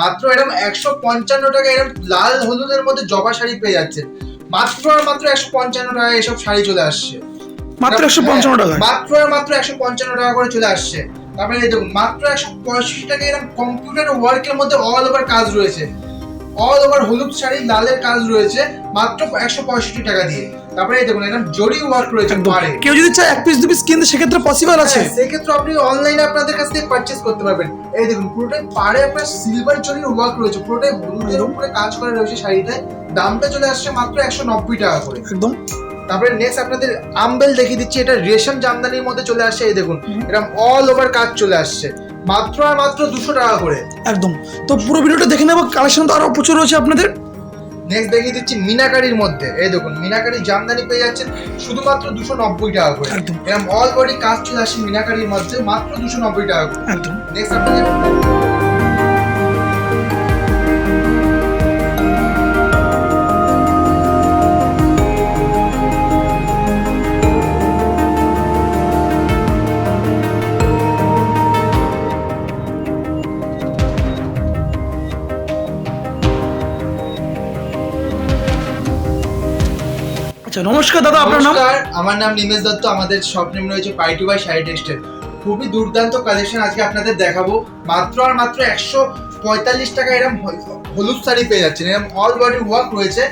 মাত্র এরকম একশো পঞ্চান্ন টাকা এরকম লাল হলুদের মধ্যে জবা শাড়ি পেয়ে যাচ্ছেন মাত্র আর মাত্র একশো পঞ্চান্ন টাকা এসব শাড়ি চলে আসছে। মাত্র একশো পঞ্চান্ন টাকা মাত্র আর মাত্র একশো পঞ্চান্ন টাকা করে চলে আসছে। তারপরে এই দেখুন মাত্র একশো পঁয়ষট্টি টাকা এরকম কম্পিউটার ওয়ার্কের মধ্যে অল ওভার কাজ রয়েছে। অল ওভার হলুদ শাড়ি লালের কাজ রয়েছে মাত্র একশো পঁয়ষট্টি টাকা দিয়ে। তারপরে এই দেখুন এরকম জরি ওয়ার্ক রয়েছে পাড়ে কেউ যদি চায় এক পিস দু পিস কিনতে সেক্ষেত্রে পসিবল আছে। হ্যাঁ, সেক্ষেত্রে আপনি অনলাইনে আপনাদের কাছ থেকে পারচেস করতে পারবেন। এই দেখুন পুরোটাই পাড়ে আপনার সিলভার জরির ওয়ার্ক রয়েছে। পুরোটাই হলুদের উপরে কাজ করা রয়েছে শাড়িটায়। দামটা চলে আসছে মাত্র একশো নব্বই টাকা করে। একদম। তারপরে নেক্সট আপনাদের আম্বেল দেখিয়ে দিচ্ছি। এটা রেশম জামদানির মধ্যে চলে আসছে এই দেখুন। এরকম অল ওভার কাজ চলে আসছে। মাত্র আর মাত্র দুশো টাকা করে। একদম। তো পুরো ভিডিওটা দেখে নেব। কালেকশন তো আরও প্রচুর রয়েছে আপনাদের। নেক্সট দেখিয়ে দিচ্ছি মিনাকারির মধ্যে। এই দেখুন মিনাকারি জামদানি পেয়ে যাচ্ছেন শুধুমাত্র দুশো নব্বই টাকা করে। এরকম অল বডি কাজ চলে আসছে মিনাকারির মধ্যে মাত্র দুশো নব্বই টাকা করে। নেক্সট আপনাদের নমস্কার দাদা আপনার নাম? আমার নাম নিমেশ দত্ত আমাদের শপ নেম রয়েছে পাইটু বাই টেক্সটাইল। খুবই দুর্দান্ত কালেকশন আজকে আপনাদের দেখাবো। মাত্র আর মাত্র একশো পঁয়তাল্লিশ টাকা এরকম হলুদ শাড়ি পেয়ে যাচ্ছেন। এরকম অল বডি ওয়ার্ক রয়েছে।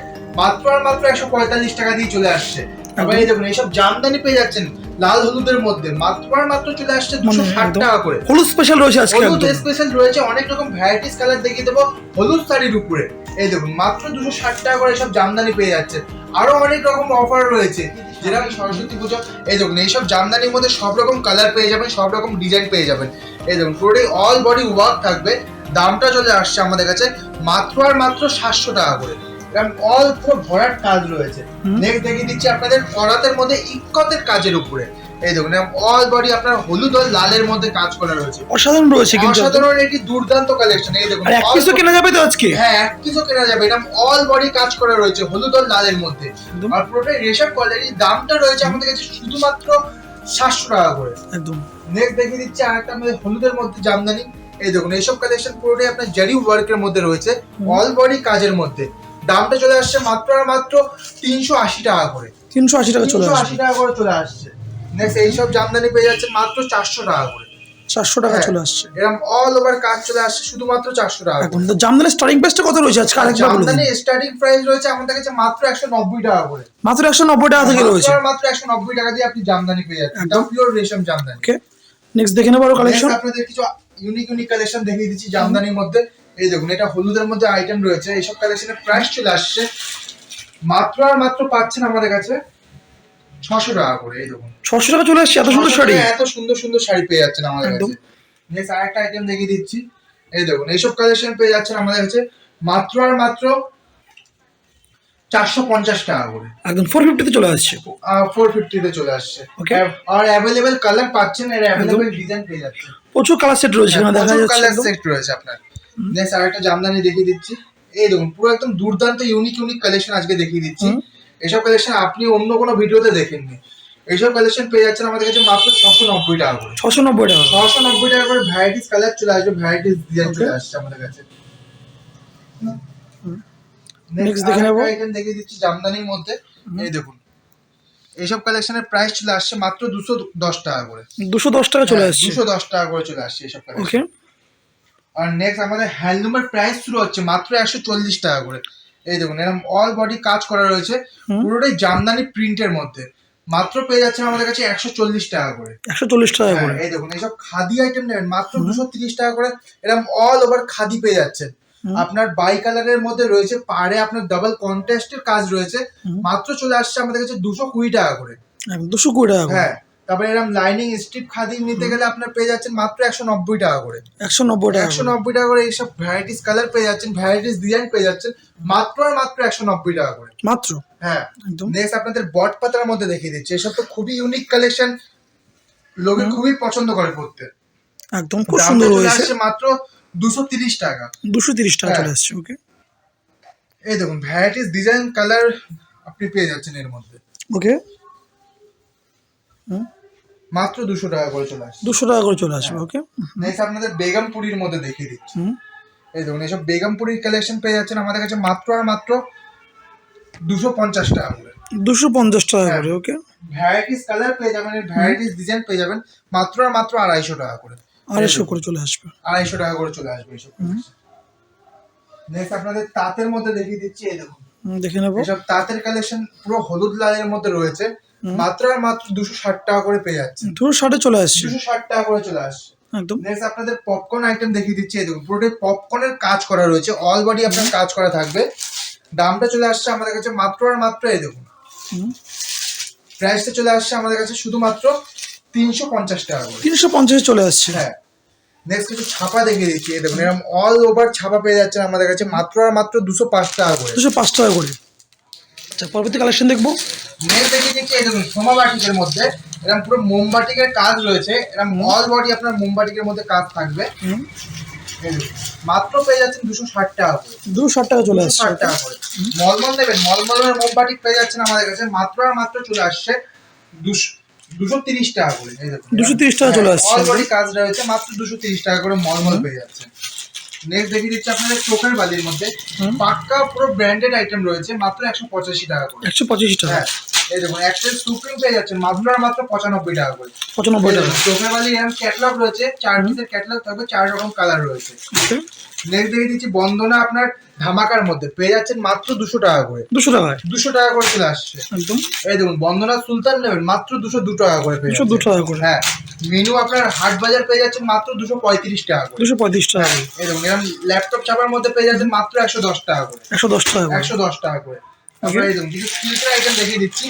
মাত্র আর মাত্র একশো পঁয়তাল্লিশ টাকা দিয়ে চলে আসছে। তারপরে এই দেখুন এইসব জামদানি পেয়ে যাচ্ছেন লাল হলুদের মধ্যে। মাত্র আর মাত্র চলে আসছে দুশো মানে ষাট টাকা করে। হলুদ স্পেশাল রয়েছে আজকে হলুদ স্পেশাল রয়েছে অনেক রকম ভ্যারাইটিস কালার দেখিয়ে দেবো। হলুদ শাড়ির উপরে। এই দেখুন মাত্র দুশো ষাট টাকা করে সব জামদানি পেয়ে যাচ্ছে। আরও অনেক রকম অফার রয়েছে। যেরকম সরস্বতী পুজো এই দেখুন এইসব জামদানির মধ্যে সব রকম কালার পেয়ে যাবেন সব রকম ডিজাইন পেয়ে যাবেন। এই দেখুন পুরোটাই অল বডি ওয়ার্ক থাকবে। দামটা চলে আসছে আমাদের কাছে মাত্র আর মাত্র সাতশো টাকা করে। এরকম অল পুরো ভরাট কাজ রয়েছে। নেক্সট দেখিয়ে দিচ্ছি আপনাদের করাতের মধ্যে ইক্কতের কাজের উপরে। এই দেখুন অল বডি আপনার হলুদ আর লালের মধ্যে কাজ করা রয়েছে। অসাধারণ রয়েছে কিন্তু। অসাধারণ একটি দুর্দান্ত কালেকশন এই দেখুন এক পিসও কেনা যাবে তো আজকে? হ্যাঁ এক পিসও কেনা যাবে এরকম অল বডি কাজ করা রয়েছে হলুদ আর লালের মধ্যে। আর পুরোটাই রেশম কোয়ালিটির দামটা রয়েছে আমাদের কাছে শুধুমাত্র সাতশো টাকা করে। একদম। নেক্সট দেখিয়ে দিচ্ছি আরেকটা আমাদের হলুদের মধ্যে জামদানি। এই দেখুন এইসব কালেকশন পুরোটাই আপনার জারি ওয়ার্কের মধ্যে রয়েছে অল বডি কাজের মধ্যে। দামটা চলে আসছে মাত্র আর মাত্র তিনশো আশি টাকা করে। তিনশো আশি টাকা চলে আশি টাকা করে চলে আসছে। নেক্সট এইসব জামদানি পেয়ে যাচ্ছে মাত্র চারশো টাকা করে। চারশো টাকা হ্যাঁ। চলে আসছে। এরকম অল ওভার কাজ চলে আসছে শুধুমাত্র চারশো টাকা। একদম তো জামদানি স্টার্টিং প্রাইসটা কত রয়েছে? আজকে আরেকবার বলে দিন জামদানি স্টার্টিং প্রাইস রয়েছে আমাদের কাছে মাত্র একশো নব্বই টাকা করে। মাত্র একশো নব্বই টাকা থেকে রয়েছে। মাত্র একশো নব্বই টাকা দিয়ে আপনি জামদানি পেয়ে যাচ্ছেন। একদম। পিওর রেশম জামদানি। ওকে নেক্সট দেখে নেব আরও কালেকশন আপনাদের কিছু ইউনিক ইউনিক কালেকশন দেখিয়ে দিচ্ছি জামদানির মধ্যে। এই দেখুন এটা হলুদের মধ্যে আইটেম রয়েছে। এইসব কালেকশনের প্রাইস চলে আসছে। মাত্র আর মাত্র পাচ্ছেন আমাদের কাছে। ছশো টাকা করে এই দেখুন। ছশো টাকা চলে আসছে এত সুন্দর শাড়ি? এত সুন্দর সুন্দর শাড়ি পেয়ে যাচ্ছেন আমাদের কাছে। নেক্সট আরেকটা আইটেম দেখিয়ে দিচ্ছি। এই দেখুন এইসব কালেকশন পেয়ে যাচ্ছেন আমাদের কাছে। মাত্র আর মাত্র চারশো পঞ্চাশ টাকা করে। একদম ফোর ফিফটিতে চলে আসছে। ফোর ফিফটিতে চলে আসছে। Okay. আর অ্যাভেলেবেল কালার পাচ্ছেন এর অ্যাভেলেবেল ডিজাইন পেয়ে যাচ্ছেন প্রচুর কালার সেট রয়েছে এখানে দেখা যাচ্ছে কালার সেট রয়েছে আপনার। নেক্সট আরেকটা জামদানি দেখিয়ে দিচ্ছি। এই দেখুন পুরো একদম দুর্দান্ত ইউনিক ইউনিক কালেকশন আজকে দেখিয়ে দিচ্ছি। এসব কালেকশন আপনি অন্য কোনো ভিডিওতে দেখেননি। এইসব কালেকশন পেয়ে যাচ্ছেন আমাদের কাছে মাত্র ছশো নব্বই টাকা করে। ছশো নব্বই টাকা ছশো নব্বই টাকা করে ভ্যারাইটিস কালার চলে আসবে ভ্যারাইটিস ডিজাইন চলে আসছে আমাদের কাছে। Next দেখে নেব। আইটেম দেখিয়ে দিচ্ছি জামদানির মধ্যে। এই দেখুন। এইসব কালেকশনের প্রাইস চলে আসছে মাত্র দুশো দশ টাকা করে। দুশো দশ টাকা চলে আসছে। দুশো দশ টাকা করে চলে আসছে এইসব কালেকশন ওকে আর নেক্সট আমাদের হ্যান্ডলুমের প্রাইস শুরু হচ্ছে মাত্র একশো চল্লিশ টাকা করে। এই দেখুন এরকম অল বডি কাজ করা রয়েছে পুরোটাই জামদানি প্রিন্টের মধ্যে। মাত্র পেয়ে যাচ্ছে আমাদের কাছে একশো চল্লিশ টাকা করে। একশো চল্লিশ টাকা হ্যাঁ, করে। এই দেখুন এইসব খাদি আইটেম নেবেন মাত্র দুশো তিরিশ টাকা করে এরকম অল ওভার খাদি পেয়ে যাচ্ছেন। আপনার বাই কালারের মধ্যে রয়েছে পাড়ে আপনার ডাবল কন্ট্রাস্টের কাজ রয়েছে মাত্র চলে আসছে আমাদের কাছে দুশো কুড়ি টাকা করে। দুশো কুড়ি টাকা হ্যাঁ তারপরে এরকম লাইনিং স্ট্রিপ খাদি নিতে গেলে আপনার পেয়ে যাচ্ছেন মাত্র একশো নব্বই টাকা করে। একশো নব্বই টাকা একশো নব্বই টাকা করে এইসব ভ্যারাইটিস কালার পেয়ে যাচ্ছেন ভ্যারাইটিস ডিজাইন পেয়ে যাচ্ছেন মাত্র আর মাত্র একশো নব্বই টাকা করে। মাত্র? হ্যাঁ। একদম। নেক্সট আপনাদের বট পাতার মধ্যে দেখিয়ে দিচ্ছি এসব তো খুবই ইউনিক কালেকশন লোকে খুবই পছন্দ করে পড়তে। একদম খুব সুন্দর আসছে মাত্র দুশো তিরিশ টাকা। দুশো তিরিশ টাকা হ্যাঁ। চলে আসছে ওকে এই দেখুন ভ্যারাইটিস ডিজাইন কালার আপনি পেয়ে যাচ্ছেন এর মধ্যে। ওকে মাত্র দুশো টাকা করে চলে আসছে। দুশো টাকা করে চলে আসবে ওকে নেক্সট আপনাদের বেগমপুরির মধ্যে দেখিয়ে দিচ্ছি। এই দেখুন এইসব বেগমপুরির কালেকশন পেয়ে যাচ্ছেন আমাদের কাছে মাত্র আর মাত্র দুশো পঞ্চাশ টাকা করে। দুশো পঞ্চাশ টাকা হ্যাঁ। করে ওকে ভ্যারাইটিস কালার পেয়ে যাবেন ভ্যারাইটিস ডিজাইন পেয়ে যাবেন মাত্র আর মাত্র আড়াইশো টাকা করে। আড়াইশো করে চলে আসবে। আড়াইশো টাকা করে চলে আসবে এইসব নেক্সট আপনাদের তাঁতের মধ্যে দেখিয়ে দিচ্ছি এই দেখুন। দেখে নেব। এসব তাঁতের কালেকশন পুরো হলুদ লালের মধ্যে রয়েছে। মাত্র আর মাত্র দুশো ষাট টাকা করে পেয়ে যাচ্ছে। দুশো ষাটে চলে আসছে। দুশো ষাট টাকা করে চলে আসছে। একদম। নেক্সট আপনাদের পপকর্ন আইটেম দেখিয়ে দিচ্ছি। এই দেখুন পুরোটাই পপকর্নের কাজ করা রয়েছে। অল বডি আপনার কাজ করা থাকবে। দামটা চলে আসছে আমাদের কাছে মাত্র আর মাত্র এই দেখুন। প্রাইসটা চলে আসছে আমাদের কাছে শুধুমাত্র তিনশো পঞ্চাশ টাকা করে। তিনশো পঞ্চাশে চলে আসছে। হ্যাঁ। নেক্সট কিছু ছাপা দেখিয়ে দিচ্ছি। এই দেখুন এরকম অল ওভার ছাপা পেয়ে যাচ্ছেন আমাদের কাছে। মাত্র আর মাত্র দুশো পাঁচ টাকা করে। দুশো পাঁচ টাকা করে। আচ্ছা পরবর্তী কালেকশন দেখব। নেক্সট দেখিয়ে দিচ্ছি এই দেখুন সোমা বাটিকের মধ্যে। এরকম পুরো মোমবাটিকের কাজ রয়েছে। এরকম অল বডি আপনার মোমবাটিকের মধ্যে কাজ থাকবে। মাত্র পেয়ে যাচ্ছেন দুশো ষাট টাকা করে। দুশো ষাট টাকা চলে আসছে ষাট টাকা করে। মলমল নেবেন মলমলের মোমবাটিক পেয়ে যাচ্ছেন আমাদের কাছে। মাত্র আর মাত্র চলে আসছে দুশো দুশো তিরিশ টাকা করে দুশো তিরিশ টাকা চলে আসছে। কাজ রয়েছে মাত্র দুশো তিরিশ টাকা করে মলমল পেয়ে যাচ্ছে। নেক্সট দেখিয়ে দিচ্ছি আপনাদের চোখের বালির মধ্যে। পাক্কা পুরো ব্র্যান্ডেড আইটেম রয়েছে মাত্র একশো পঁচাশি টাকা করে। একশো পঁচিশ টাকা। হ্যাঁ এই দেখুন এক্সেল সুপ্রিম পেয়ে যাচ্ছেন মাত্র আর মাত্র পঁচানব্বই টাকা করে। পঁচানব্বই টাকা। চোখের বালি এরকম ক্যাটলগ রয়েছে চার পিসের ক্যাটলগ থাকবে চার রকম কালার রয়েছে। নেক্সট দেখিয়ে দিচ্ছি বন্দনা আপনার ধামাকার মধ্যে পেয়ে যাচ্ছেন মাত্র দুশো টাকা করে। দুশো টাকায়? দুশো টাকা করে চলে আসছে। একদম। এই দেখুন বন্দনা সুলতান নেবেন মাত্র দুশো দু টাকা করে পেয়ে দুশো দু টাকা করে। হ্যাঁ মেনু আপনার হাট বাজার পেয়ে যাচ্ছেন মাত্র দুশো পঁয়ত্রিশ টাকা করে। দুশো পঁয়ত্রিশ টাকা করে। এই দেখুন এরকম ল্যাপটপ চাপার মধ্যে পেয়ে যাচ্ছেন মাত্র একশো দশ টাকা করে। একশো দশ টাকা করে। একশো দশ টাকা করে। তারপরে এই দেখুন কিছু স্লিপের আইটেম দেখিয়ে দিচ্ছি।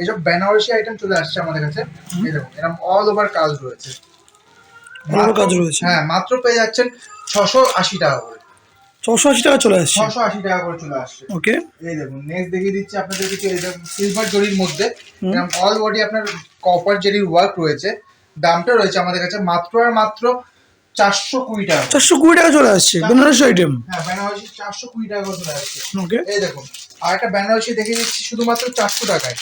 এইসব বেনারসি আইটেম চলে আসছে আমাদের কাছে। এই দেখুন এরকম অল ওভার কাজ রয়েছে। কাজ রয়েছে। হ্যাঁ মাত্র পেয়ে যাচ্ছেন ছশো আশি টাকা করে। ছশো আশি টাকা চলে আসছে? ছশো আশি টাকা করে চলে আসছে। ওকে এই দেখুন নেক্সট দেখিয়ে দিচ্ছি আপনাদের কিছু সিলভার জরির মধ্যে এরকম অল বডি আপনার কপার জেরির ওয়ার্ক রয়েছে। দামটা রয়েছে আমাদের কাছে মাত্র আর মাত্র চারশো কুড়ি টাকা চারশো কুড়ি টাকা চলে আসছে বেনারসি আইটেম হ্যাঁ বেনারসি চারশো কুড়ি টাকা করে চলে আসছে। ওকে এই দেখুন আর একটা বেনারসি দেখিয়ে দিচ্ছি শুধুমাত্র চারশো টাকায়।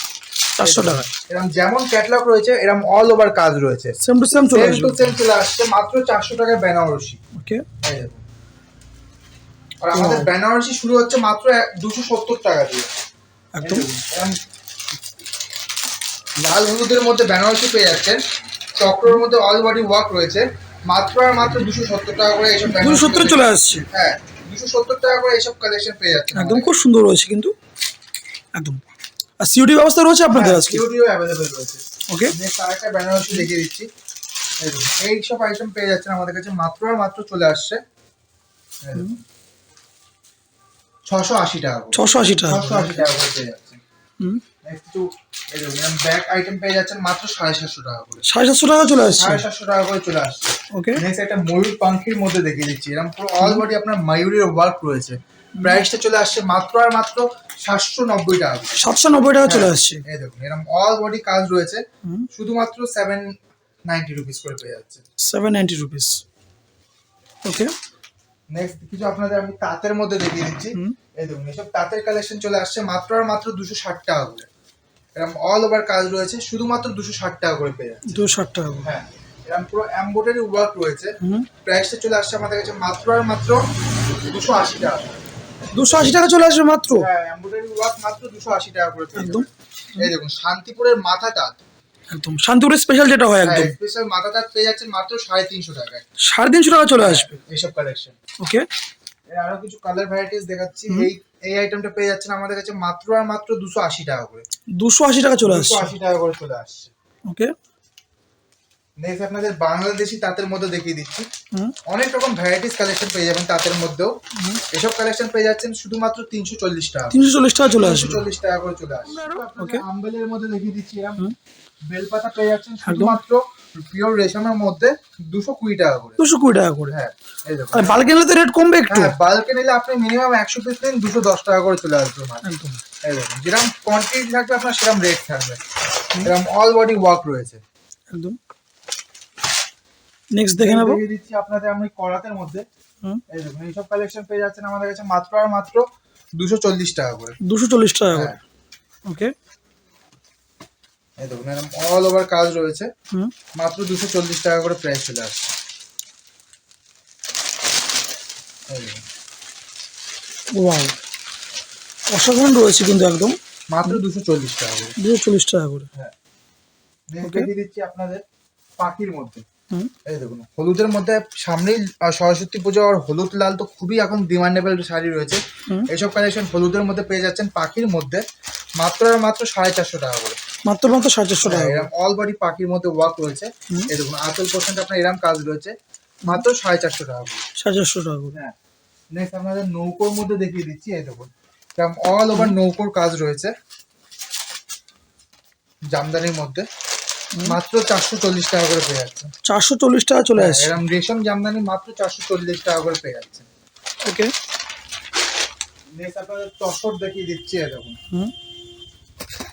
চারশো টাকা এরকম যেমন ক্যাটলগ রয়েছে এরকম অল ওভার কাজ রয়েছে। সেম টু সেম চলে সেম টু সেম চলে আসছে মাত্র চারশো টাকায় বেনারসি। ওকে এই দেখুন। আর আমাদের বেনারসি শুরু হচ্ছে মাত্র দুশো সত্তর টাকা দিয়ে। একদম। লাল হলুদের মধ্যে বেনারসি পেয়ে যাচ্ছেন। চক্রের মধ্যে অল বডি ওয়ার্ক রয়েছে। মাত্র আর মাত্র দুশো সত্তর টাকা করে এইসব দুশো সত্তরে চলে আসছে? হ্যাঁ দুশো সত্তর টাকা করে এইসব কালেকশন পেয়ে যাচ্ছেন একদম খুব সুন্দর রয়েছে কিন্তু। একদম। আর সিউডি ব্যবস্থা রয়েছে আপনাদের হ্যাঁ, আজকে? সিওডিও অ্যাভেলেবেল রয়েছে। ওকে নেক্সট আরেকটা বেনারসি দেখিয়ে দিচ্ছি। এই এই সব আইটেম পেয়ে যাচ্ছেন আমাদের কাছে মাত্র আর মাত্র চলে আসছে। ছশো আশি টাকা ছশো আশি টাকা ছশো আশি টাকা করে পেয়ে যাচ্ছেন হুম। নেক্সট কিছু এই দেখুন ব্যাক আইটেম পেয়ে যাচ্ছেন মাত্র সাড়ে সাতশো টাকা করে। সাড়ে সাতশো টাকা চলে আসছে? সাড়ে সাতশো টাকা করে চলে আসছে। ওকে নেক্সট একটা ময়ূর মধ্যে দেখিয়ে দিচ্ছি। এরকম পুরো অল বডি আপনার ময়ূরের ওয়ার্ক রয়েছে। প্রাইসটা চলে আসছে মাত্র আর মাত্র সাতশো নব্বই টাকা। সাতশো নব্বই টাকা চলে আসছে। এই দেখুন এরকম অল বডি কাজ রয়েছে। শুধুমাত্র সেভেন নাইনটি রুপিস করে পেয়ে যাচ্ছে। Seven ninety rupees okay next কিছু আপনাদের আমি তাঁতের মধ্যে দেখিয়ে দিচ্ছি। এই দেখুন এসব তাঁতের কালেকশন চলে আসছে মাত্র আর মাত্র দুশো ষাট টাকা করে। এরকম অল ওভার কাজ রয়েছে শুধুমাত্র দুশো ষাট টাকা করে পেয়ে যাচ্ছে। দুশো ষাট টাকা। হ্যাঁ এরকম পুরো এম্বোটারি ওয়ার্ক রয়েছে। প্রাইসটা চলে আসছে আমাদের কাছে মাত্র আর মাত্র দুশো আশি টাকা দুশো আশি টাকা চলে আসবে মাত্র? হ্যাঁ এম্বোটারি ওয়ার্ক মাত্র দুশো আশি টাকা করে একদম। এই দেখুন শান্তিপুরের মাথা তাঁত একদম শান্তিপুরের স্পেশাল যেটা হয় হ্যাঁ একদম। স্পেশাল মাথা তাঁত পেয়ে যাচ্ছেন মাত্র সাড়ে তিনশো টাকায়। সাড়ে তিনশো টাকা চলে আসবে। এইসব কালেকশন ওকে আরও কিছু কালার ভ্যারাইটিস দেখাচ্ছি। এই এই আইটেমটা পেয়ে যাচ্ছেন আমাদের কাছে মাত্র আর মাত্র দুশো আশি টাকা করে। দুশো আশি টাকা চলে আসছে। আশি টাকা করে চলে আসছে। ওকে নেক্সট আপনাদের বাংলাদেশি তাঁতের মধ্যে দেখিয়ে দিচ্ছি। হুম। অনেক রকম ভ্যারাইটিস কালেকশন পেয়ে যাবেন তাঁতের মধ্যেও। এসব কালেকশন পেয়ে যাচ্ছেন শুধুমাত্র তিনশো চল্লিশ টাকা তিনশো চল্লিশ টাকা চলে আসবে। চল্লিশ টাকা করে চলে আসছে Okay. আম্বেলের মধ্যে দেখিয়ে দিচ্ছি এরকম। বেলপাতা পেয়ে যাচ্ছেন শুধুমাত্র পিওর রেশমের মধ্যে দুশো কুড়ি টাকা করে। দুশো কুড়ি টাকা করে? হ্যাঁ বাল্কে নিলে তো রেট কমবে একটু। হ্যাঁ বাল্কে নিলে আপনি মিনিমাম একশো পিস নিন দুশো দশ টাকা করে চলে আসবে একদম। যেরকম কোয়ান্টিটি থাকবে আপনার সেরকম রেট থাকবে। এরকম অল বডি ওয়ার্ক রয়েছে। একদম। নেক্সট দেখে নেব। দেখিয়ে দিচ্ছি আপনাদের আমি করাতের মধ্যে। হুম। এই দেখুন এইসব কালেকশন পেয়ে যাচ্ছেন আমাদের কাছে মাত্র আর মাত্র দুশো চল্লিশ টাকা করে। দুশো চল্লিশ টাকা করে। হ্যাঁ ওকে এই দেখুন এরকম অল ওভার কাজ রয়েছে। মাত্র দুশো চল্লিশ টাকা করে প্রাইস চলে আসছে। অসাধারণ রয়েছে কিন্তু একদম। মাত্র দুশো চল্লিশ টাকা করে। দুশো চল্লিশ টাকা করে। দেখিয়ে দিচ্ছি আপনাদের পাখির মধ্যে। হুম। এই দেখুন হলুদের মধ্যে সামনেই সরস্বতী পুজো আর হলুদ লাল তো খুবই এখন ডিমান্ডেবল শাড়ি রয়েছে। এইসব কালেকশন হলুদের মধ্যে পেয়ে যাচ্ছেন পাখির মধ্যে। মাত্র আর মাত্র সাড়ে চারশো টাকা করে। মাত্র মাত্র সাড়ে চারশো টাকা। করে। এরকম অল বডি পাখির মধ্যে ওয়ার্ক রয়েছে। এই দেখুন আচল পোর্শনটা আপনার এরকম কাজ রয়েছে মাত্র সাড়ে চারশো টাকা সাড়ে চারশো টাকা হ্যাঁ। নেক্সট আপনাদের নৌকোর মধ্যে দেখিয়ে দিচ্ছি এই দেখুন এরকম অল ওভার নৌকোর কাজ রয়েছে জামদানির মধ্যে মাত্র চারশো চল্লিশ টাকা করে পেয়ে যাচ্ছে। চারশো চল্লিশ টাকা চলে আসছে। এরকম রেশম জামদানি মাত্র চারশো চল্লিশ টাকা করে পেয়ে যাচ্ছে। ওকে নেক্সট আপনাদের তসর দেখিয়ে দিচ্ছি দেখুন। হুম।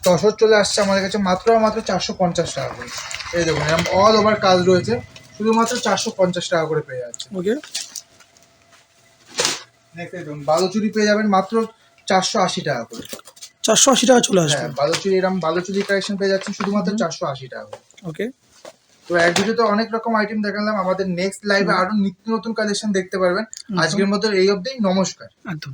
তসর চলে আসছে আমাদের কাছে মাত্র মাত্র চারশো পঞ্চাশ টাকা করে। এই দেখুন এরকম অল ওভার কাজ রয়েছে। শুধুমাত্র চারশো পঞ্চাশ টাকা করে পেয়ে যাচ্ছে। ওকে নেক্সট দেখুন বালুচুরি পেয়ে যাবেন মাত্র চারশো আশি টাকা করে। চারশো আশি টাকা চলে আসবে। হ্যাঁ বালুচুরি এরকম বালুচুরি কালেকশন পেয়ে যাচ্ছেন শুধুমাত্র চারশো আশি টাকা করে। ওকে তো এক ভিডিওতে অনেক রকম আইটেম দেখালাম আমাদের নেক্সট লাইভে আরও নিত্য নতুন কালেকশন দেখতে পারবেন। আজকের মতো এই অবধি নমস্কার। একদম।